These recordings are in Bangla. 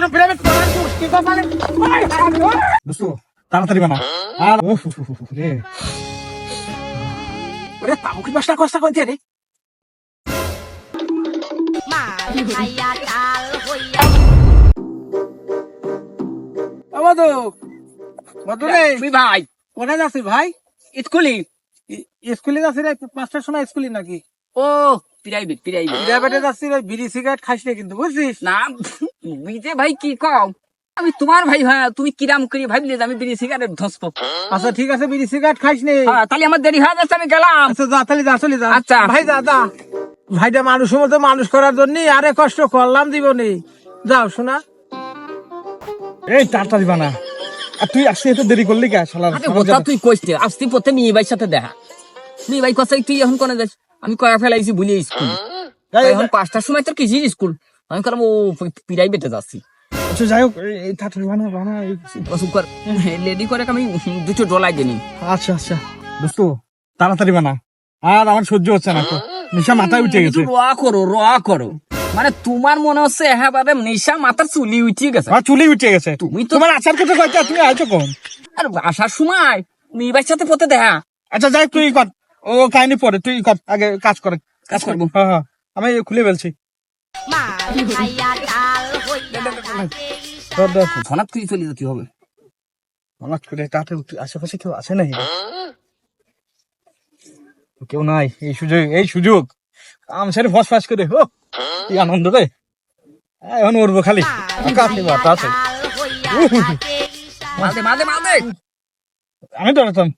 এরকম পিরামিড করার গোষ্ঠী কপালে ওই হারামি, দোস্ত তাড়াতাড়ি বানা আর রে। ওরে তামুকি বাসটা কষ্ট করতে রে? তুই ভাই? কোথায় যাচ্ছিস ভাই? স্কুলি। স্কুলে যাচ্ছি রে পাঁচটার সময় স্কুলে নাকি? ও প্রাইভেট প্রাইভেট যাচ্ছি বিড়ি সিগারেট খাইস না কিন্তু বুঝছিস? না। বুঝতে ভাই কি কম আমি তোমার ভাই ভাই তুমি কিরাম করে ভাবলে আমি বিড়ি সিগারেট ধসবো। আচ্ছা ঠিক আছে বিড়ি সিগারেট খাইস নে। হ্যাঁ, তাহলে আমার দেরি হয়ে যাচ্ছে আমি গেলাম। আচ্ছা যা তাহলে যা চলে যা। আচ্ছা। ভাই যা যা। ভাইটা মানুষের মতো মানুষ করার জন্য আরে কষ্ট করলাম জীবনে। যাও শোনা। এই তাড়াতাড়ি বানা আর তুই আসতে এত দেরি করলি কে আরে কথা তুই কইতে আসতি পথে মেয়ে ভাইয়ের সাথে দেখা। মেয়ে ভাই কথা তুই এখন কোনে যাস? আমি কয়া ফেলাইছি বলি স্কুল। এখন পাঁচটার সময় তোর কিসির স্কুল? আমি করলাম ও প্রাইভেটে যাচ্ছি আচ্ছা যাই হোক এই- এই বানা বানা এই- লেডি করে আমি দুটো ডলাই দিনি আচ্ছা আচ্ছা দোস্ত তাড়াতাড়ি বানা আর আমার সহ্য হচ্ছে না নিশা মাথায় উঠে গেছে র করো র করো মানে তোমার মনে হচ্ছে হ্যাঁ বাদে নেশা মাথার চুলি উঠিয়ে গেছে চুলি উঠে গেছে তুমি তোমার আচার কথা তুমি আইছো কম আর আসার সময় সাথে পথে দেখা আচ্ছা যাই তুই কর ও কাহিনী পরে তুই কর আগে কাজ করে কাজ করব হ্যাঁ হ্যাঁ আমি খুলে ফেলছি ফোনাত খুঁজে চলে যেতে হবে? হঠাৎ করে তাতে আশেপাশে কেউ আছে নাকি? কেউ নাই এই সুযোগ এই সুযোগ। কাম সেরে ফস ফাস করে হো কি আনন্দ রে। এখন উঠবো খালি। কাপনি বাতা আছে আমি ডরাতাম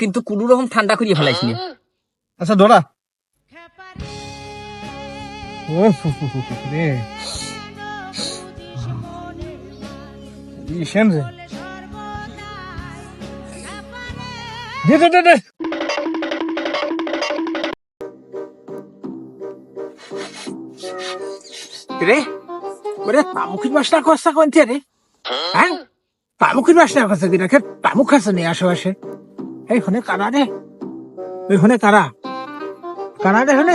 কিন্তু কোনো রকম ঠান্ডা করিয়ে ফেলাইছি আচ্ছা ডরা ও রে ইসেন রে দে দে দে রে ওরে তামুকি বাসটা কষ্ট করতে রে হ্যাঁ তামুকি বাসটা করছে কি রেখে তামুক আছে নি আশেপাশে এইখানে কারা রে ওইখানে কারা কারা রে হলে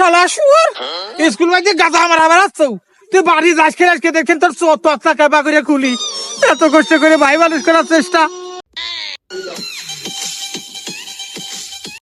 শালা শুয়ার। স্কুল বাড়িতে গাঁজা মারা বেড়াচ্ছ তুই বাড়ি যাস খেলে আজকে দেখছেন তোর চোখ তক্তা কেপা করে খুলি এত কষ্ট করে ভাই মানুষ করার চেষ্টা।